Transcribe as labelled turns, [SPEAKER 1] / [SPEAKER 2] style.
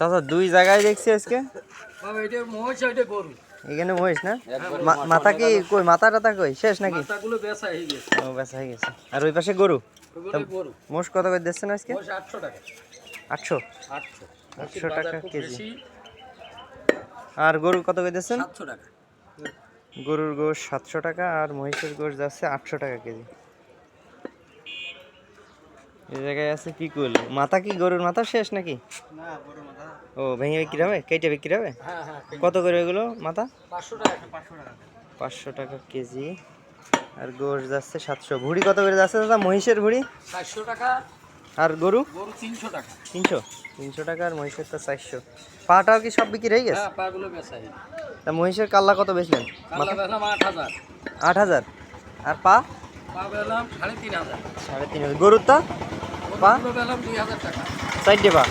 [SPEAKER 1] চাচা দুই জায়গায় দেখছি আজকে। এখানে মহিষ না? মা- মাথা কি কই? মাথা টাথা কই? শেষ নাকি?
[SPEAKER 2] হয়ে
[SPEAKER 1] ও বেচা হয়ে গেছে। আর ওই পাশে গরু? মোষ কত করে দিচ্ছেন আজকে?
[SPEAKER 2] আটশো
[SPEAKER 1] আটশো? টাকা কেজি। আর গরু কত করে দিচ্ছেন? গরুর গোশ সাতশো টাকা আর মহিষের গোশ যাচ্ছে আটশো টাকা কেজি। এই জায়গায় আছে কি কুল মাথা কি গরুর মাথা শেষ নাকি?
[SPEAKER 2] না গরু মাথা।
[SPEAKER 1] ও ভেঙে বিক্রি হবে? কেটে বিক্রি হবে?
[SPEAKER 2] হ্যাঁ হ্যাঁ
[SPEAKER 1] কত করে এগুলো মাথা?
[SPEAKER 2] পাঁচশো টাকা
[SPEAKER 1] কেজি। আর গোশ যাচ্ছে সাতশো। ভুড়ি কত করে যাচ্ছে দাদা? মহিষের ভুড়ি?
[SPEAKER 2] চারশো টাকা।
[SPEAKER 1] আর গরু?
[SPEAKER 2] তিনশো টাকা।
[SPEAKER 1] তিনশো? তিনশো টাকা আর মহিষের তো চারশো। পাটাও কি সব বিক্রি হয়ে গেছে?
[SPEAKER 2] হ্যাঁ হয়ে
[SPEAKER 1] তা মহিষের কাল্লা কত বেচলেন
[SPEAKER 2] আট হাজার।
[SPEAKER 1] আর পা?
[SPEAKER 2] সাড়ে তিন হাজার।
[SPEAKER 1] গরুর তা? পা? চারটে পা?